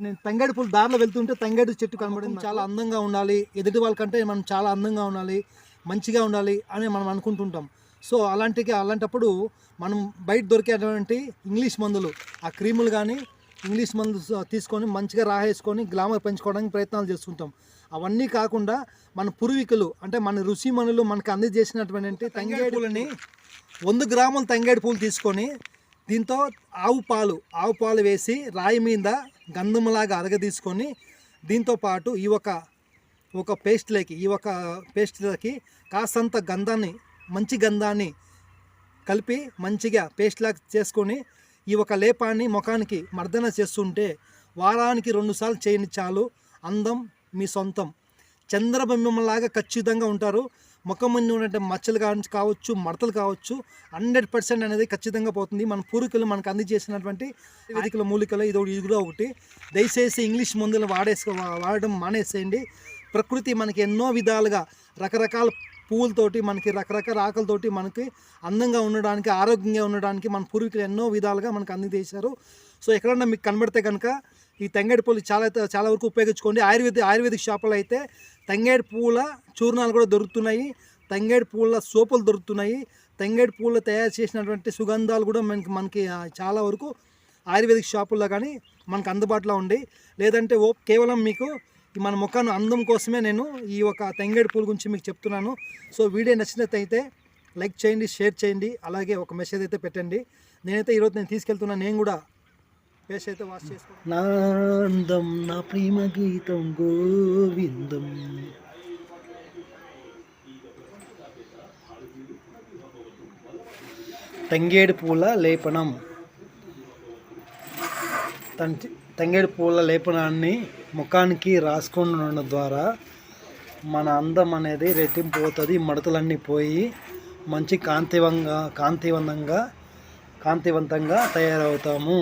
నేను తంగేడు పూలు దారిలో వెళ్తుంటే తంగేడు చెట్టు కనబడింది చాలా అందంగా ఉండాలి. ఎదుటి వాళ్ళకంటే మనం చాలా అందంగా ఉండాలి. మంచిగా ఉండాలి అని మనం అనుకుంటుంటాం. సో అలాంటి అలాంటప్పుడు మనం బయట దొరికేటువంటి ఇంగ్లీష్ మందులు ఆ క్రీములు కానీ ఇంగ్లీష్ మందు స- తీసుకొని మంచిగా రాహేసుకొని గ్లామర్ పెంచుకోవడానికి ప్రయత్నాలు చేస్తుంటాం. అవన్నీ కాకుండా మన పూర్వీకులు అంటే మన ఋషిమణులు మనకు అందజేసినటువంటి తంగేడు పూలని వంద గ్రాముల తంగేడు పూలు తీసుకొని దీంతో ఆవు పాలు ఆవు పాలు వేసి రాయి మీద గంధంలాగా అరగ తీసుకొని దీంతో పాటు ఈ ఒక ఒక పేస్ట్లోకి ఈ ఒక పేస్ట్లోకి కాస్తంత గంధాన్ని మంచి గంధాన్ని కలిపి మంచిగా పేస్ట్లాగా చేసుకొని ఈ ఒక లేపాన్ని ముఖానికి మర్దన చేస్తుంటే వారానికి రెండుసార్లు చేయని చాలు అందం మీ సొంతం. చంద్రబింబంలాగా ఖచ్చితంగా ఉంటారు. ముఖం ముందు ఉన్నటువంటి మచ్చలు కావచ్చు కావచ్చు మడతలు కావచ్చు హండ్రెడ్ పర్సెంట్ అనేది ఖచ్చితంగా పోతుంది. మన పూర్వీకులు మనకు అందజేసినటువంటి వేదికల మూలికలు ఇది ఒకటి- ఇది కూడా ఒకటి. దయచేసి ఇంగ్లీష్ మందులు వాడేసుకో వాడడం మానేసేయండి. ప్రకృతి మనకి ఎన్నో విధాలుగా రకరకాల పువ్వులతోటి మనకి రకరకాల ఆకలతోటి మనకి అందంగా ఉండడానికి ఆరోగ్యంగా ఉండడానికి మన పూర్వీకులు ఎన్నో విధాలుగా మనకు అందజేశారు. సో ఎక్కడన్నా మీకు కనబడితే కనుక ఈ తెంగడి పూలు చాలా చాలా వరకు ఉపయోగించుకోండి. ఆయుర్వేద ఆయుర్వేదిక్ షాపులు అయితే తంగేడు పూల చూర్ణాలు కూడా దొరుకుతున్నాయి. తంగేడు పూల సోపులు దొరుకుతున్నాయి. తంగేడు పూలు తయారు చేసినటువంటి సుగంధాలు కూడా మనకి మనకి చాలా వరకు ఆయుర్వేదిక్ షాపుల్లో కానీ మనకు అందుబాటులో ఉండి లేదంటే ఓ కేవలం మీకు మన ముఖాన్ని అందం కోసమే నేను ఈ ఒక తంగేడు పూల గురించి మీకు చెప్తున్నాను. సో వీడియో నచ్చినట్టయితే లైక్ చేయండి షేర్ చేయండి అలాగే ఒక మెసేజ్ అయితే పెట్టండి. నేనైతే ఈరోజు నేను తీసుకెళ్తున్నా నేను కూడా ఫేస్ నా అందం నా ప్రేమ గీతం గోవిందం. తంగేడు పూల లేపనం. తంగేడు పూల లేపనాన్ని ముఖానికి రాసుకుండడం ద్వారా మన అందం అనేది రెట్టింపు అవుతుంది మడతలన్నీ పోయి మంచి కాంతివంగా కాంతివంతంగా కాంతివంతంగా తయారవుతాము.